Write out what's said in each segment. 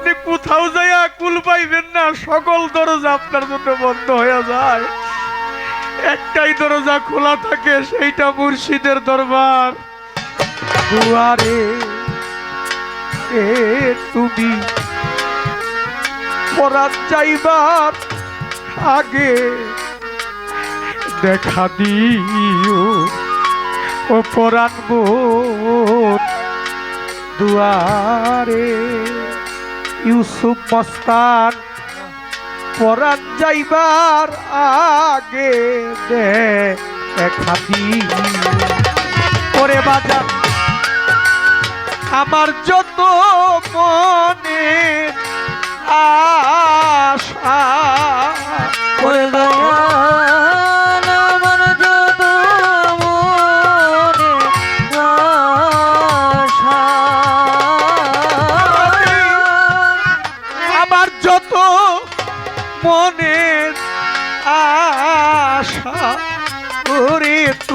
আপনি কোথাও যাইয়া কুল পাইবেন না, সকল দরজা আপনার জন্য বন্ধ হয়ে যায়। একটাই দরজা খোলা থাকে, সেইটা মুর্শিদের দরবার। দুয়ারে, এ তুমি পরাত যাইবার আগে দেখা দিও। ও পরাণ দুয়ারে ইউসুফ মস্তান পরাণ যাইবার আগে দেখা দিও করে বাজার আমার যত মনে আশা, ওরে দয়াল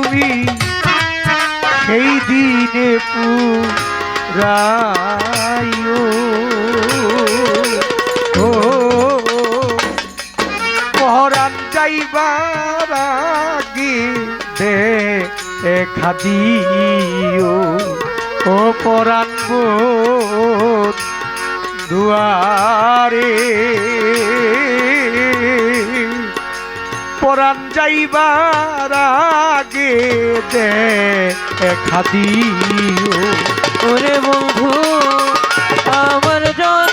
তুমি সেই দিনে পুরাইও। ও পহরান যাইবার আগে দিও। ও পরাণ দুয়ারে। পরাণ যাইবার দেখা দিও ওরে বন্ধু আমার যত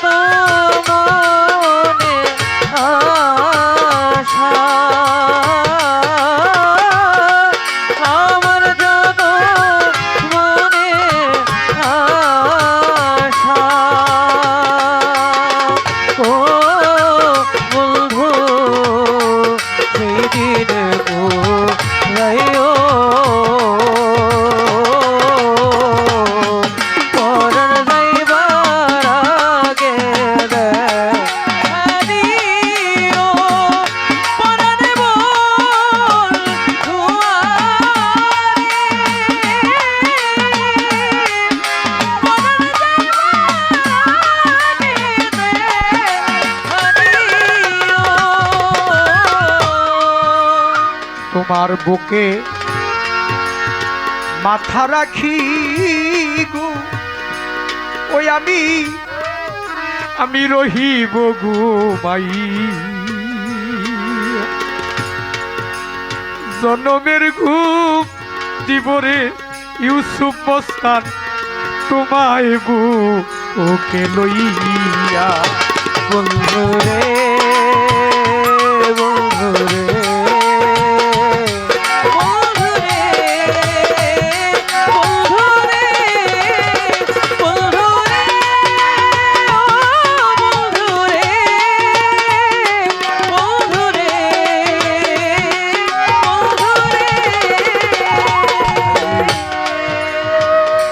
তোমার বুকে মাথা রাখি গো। ওই আমি আমি রহিব গো মাই জনমের ঘুম দিবরে ইউসুফ মস্তান তোমায় বু ওকে লইয়া। বন্ধু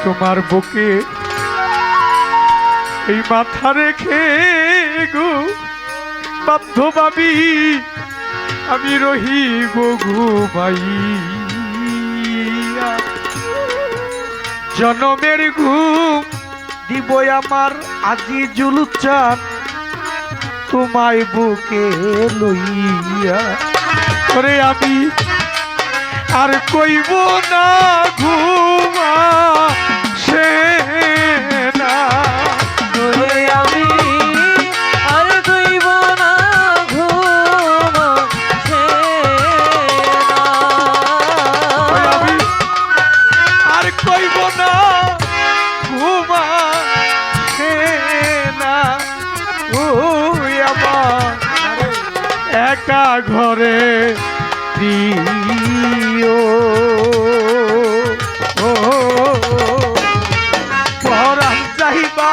তোমার বুকে এই মাথা রেখে গো বাধ্য ভাবি আমি রহিব ঘুমাই জনমের ঘুম দিব আমার আজি জুলুচান তোমায় বুকে লইয়া। করে আমি আর কইব না ঘুমা।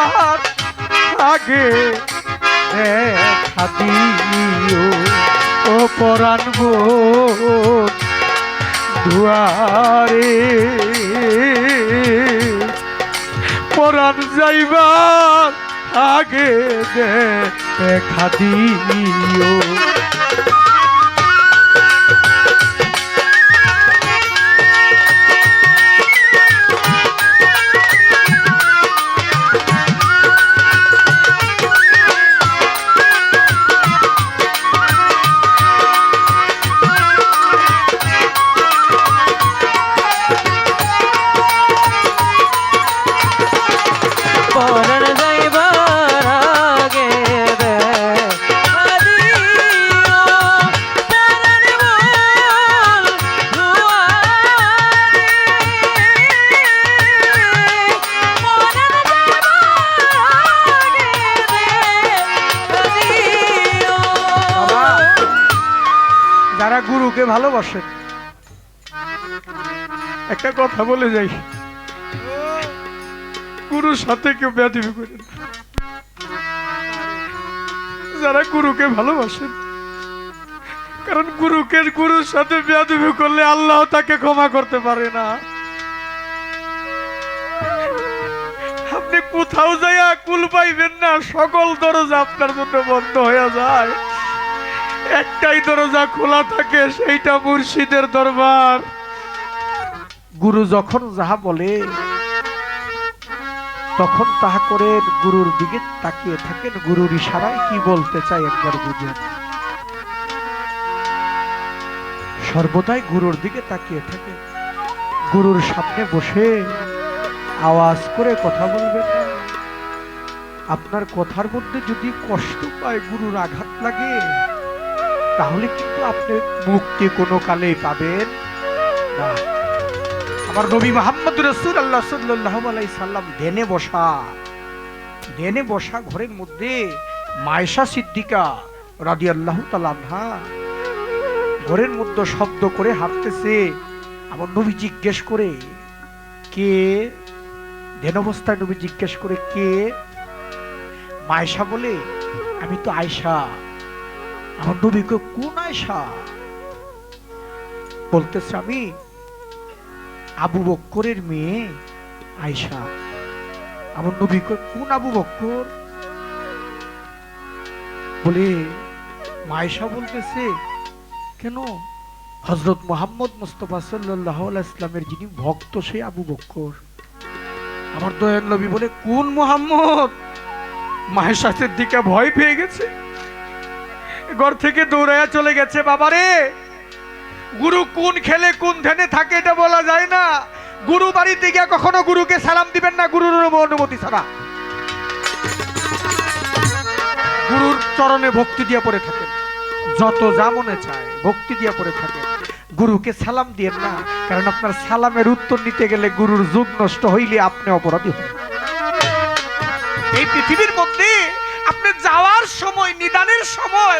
যাইবার আগে দিও ও পরাণ দুয়ারে পরাণ যাইবার আগে দেখা দিও গুরুকে ভালোবাসেন একটা কথা বলে যাই। গুরুর সাথে কেউ ব্যাধিবি করেন না। যারা গুরুকে ভালোবাসেন কারণ গুরুকে গুরুর সাথে বেয়াদবি করলে আল্লাহ তাকে ক্ষমা করতে পারে না। আপনি কোথাও যাইয়া কুল পাইবেন না, সকল দরজা আপনার জন্য বন্ধ হয়ে যায়। একটাই দরজা খোলা থাকে, সেইটা মুর্শিদের দরবার। গুরু যখন যাহা বলে, তখন তাহা করেন, গুরুর দিকে তাকিয়ে থাকেন। গুরুর ইশারায় কি বলতে চাই একবার বুঝেন সর্বদাই গুরুর দিকে তাকিয়ে থাকে। গুরুর সামনে বসে আওয়াজ করে কথা বলবেন না। আপনার কথার মধ্যে যদি কষ্ট পায়, গুরুর আঘাত লাগে তাহলে কিন্তু আপনি মুক্তি কোনো কালে পাবেন না। আমার নবী মোহাম্মদ রসুল আল্লাহ সাল্লাহ আলাই সাল্লাম দেনে বসা দেনে বসা ঘরের মধ্যে মায়েশা সিদ্দিকা রাদি আল্লাহ তালাহা ঘরের মধ্যে শব্দ করে হাঁটতেছে। আমার নবী জিজ্ঞেস করে, কে? দেন অবস্থায় নবী জিজ্ঞেস করে, কে? মায়েশা বলে, আমি তো আয়সা আমার কোন আয়সা বলতেছে আমি আবু বক্করের মেয়ে আয়সা আমার কোন আবু বক্কর? বলে বলতেছে, কেন? হজরত মোহাম্মদ মুস্তফা সাল্লাহ ইসলামের যিনি ভক্ত সে আবু বক্কর। আমার দয়াল নবী বলে, কোন মোহাম্মদ? মাহেশাসের দিকে ভয় পেয়ে গেছে। ঘর থেকে দৌড়াইয়া চলে গেছে, বাবারে। গুরু কোন খেলে কোন ধ্যানে থাকে এটা বলা যায় না। গুরু বাড়িতে গিয়ে কখনো গুরুকে সালাম দিবেন না, গুরুর অনুমতি ছাড়া। গুরুর চরণে ভক্তি দিয়ে পড়ে থাকেন। যত যা মনে চায়, ভক্তি দিয়ে পড়ে থাকেন। গুরুকে সালাম দিয়েন না, কারণ আপনার সালামের উত্তর নিতে গেলে গুরুর যুগ নষ্ট হইলে আপনি অপরাধী হন এই পৃথিবীর মধ্যে আপনি যাওয়ার সময়, নিদানের সময়,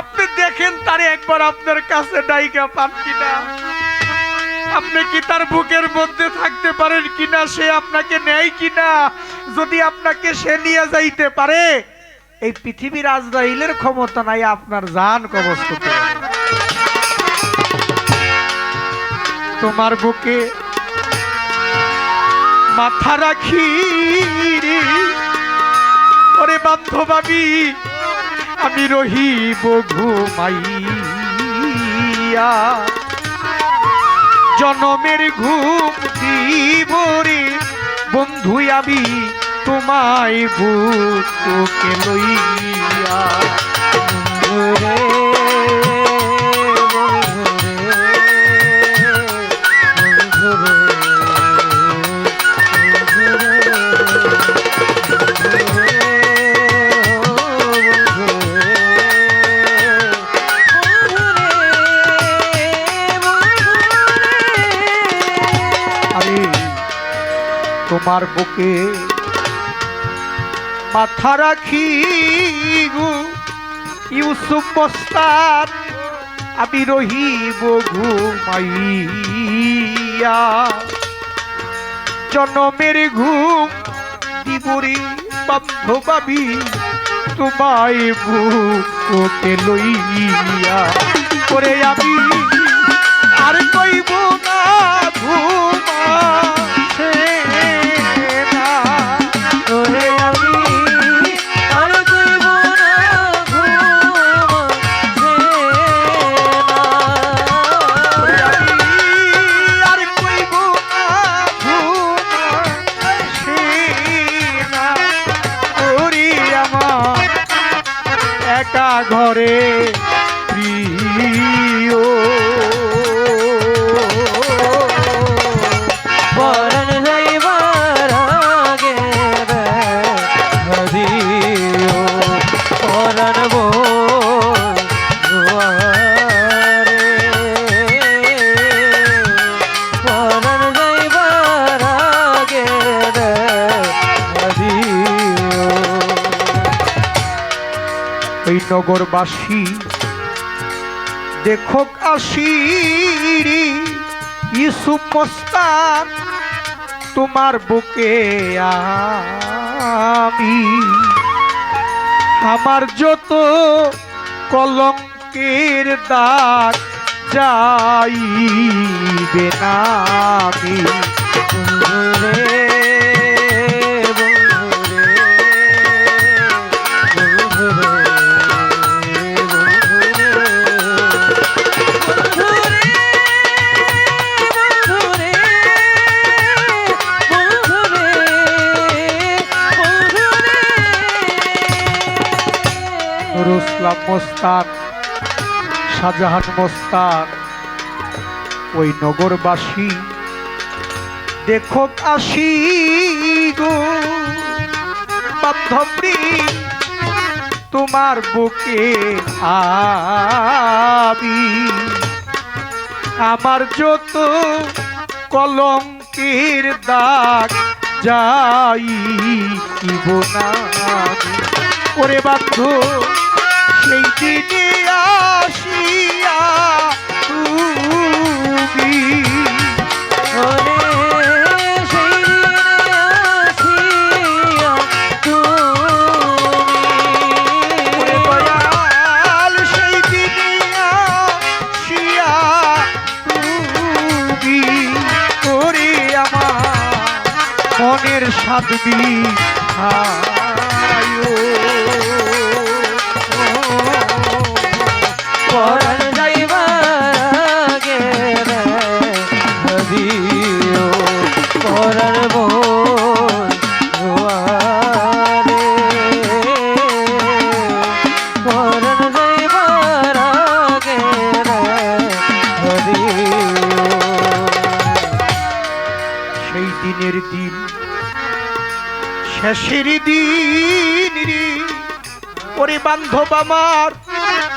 আপনি দেখেন তারে একবার আপনার কাছে ডাইকা পান কিনা। আপনি কি তার বুকের মধ্যে থাকতে পারেন কিনা, সে আপনাকে নেয় কিনা? যদি আপনাকে সে নিয়ে যাইতে পারে, এই পৃথিবীর আজরাইলের ক্ষমতা নাই, আপনার জান কবজ করতে তোমার বুকে মাথা রাখি রে ওরে বান্ধবাবি আমি রহিব ঘুমাইয়া। জনমের ঘুম দিব রে বন্ধু আমি তোমায় বুকে লইয়া। বন্ধুরে, বুকে। মাথা রাখি গো, ইউসুফ বস্তার, আমি রহিব ঘুমাইয়া জনমের ঘুম দিবরি বান্ধবাবি তোমায় বুকে লইয়া। করে আমি আর কইব না, ঘুমা একা নগরবাসী দেখো আসিরি ইসুফ মস্তান তোমার বুকে আমি। আমার যত কলঙ্কের দাগ যাইবে না আমি। মোস্তান শাহজাহান মোস্তান ওই নগরবাসী দেখো আসি গো বান্ধবী, তোমার বুকে আবি আমার যত কলঙ্কের দাগ যাই না। ওরে বান্ধব সেই দিনে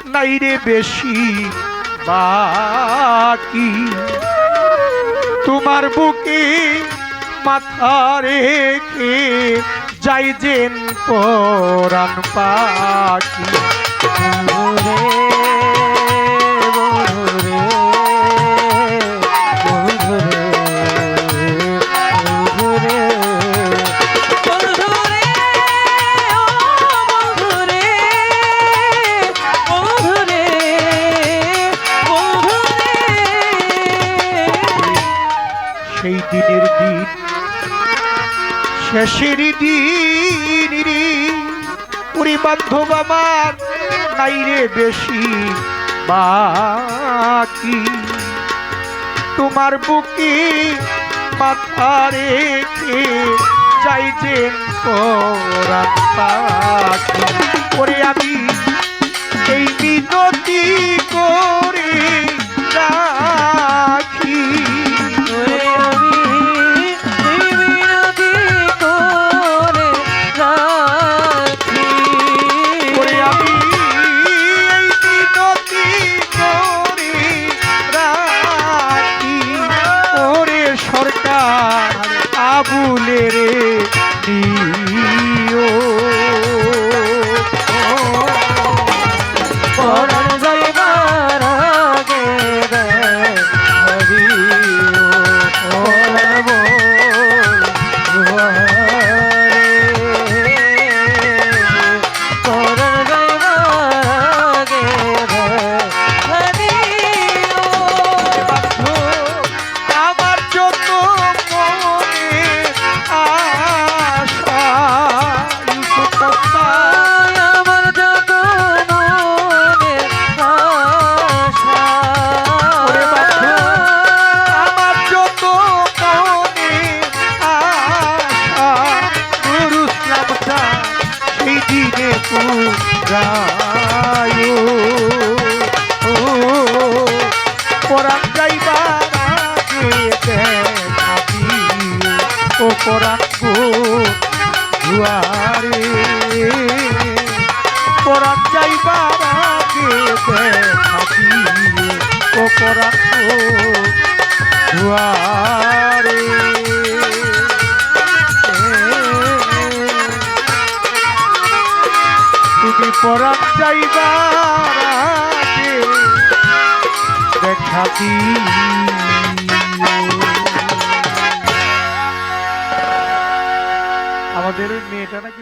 নাই রে বেশি বাকি। তোমার বুকে মাথা রেখে যাই যেন পরাণ পাখি। শেষের দিন রে। পুরি বান্ধব আমার, নাই বেশি বাকি। তোমার বুকে মাথা রেখে পরাণ ওরে আমি এই মিনতি করে ও পরাণ গো দুয়ারে আমাদের মেয়েটা নাকি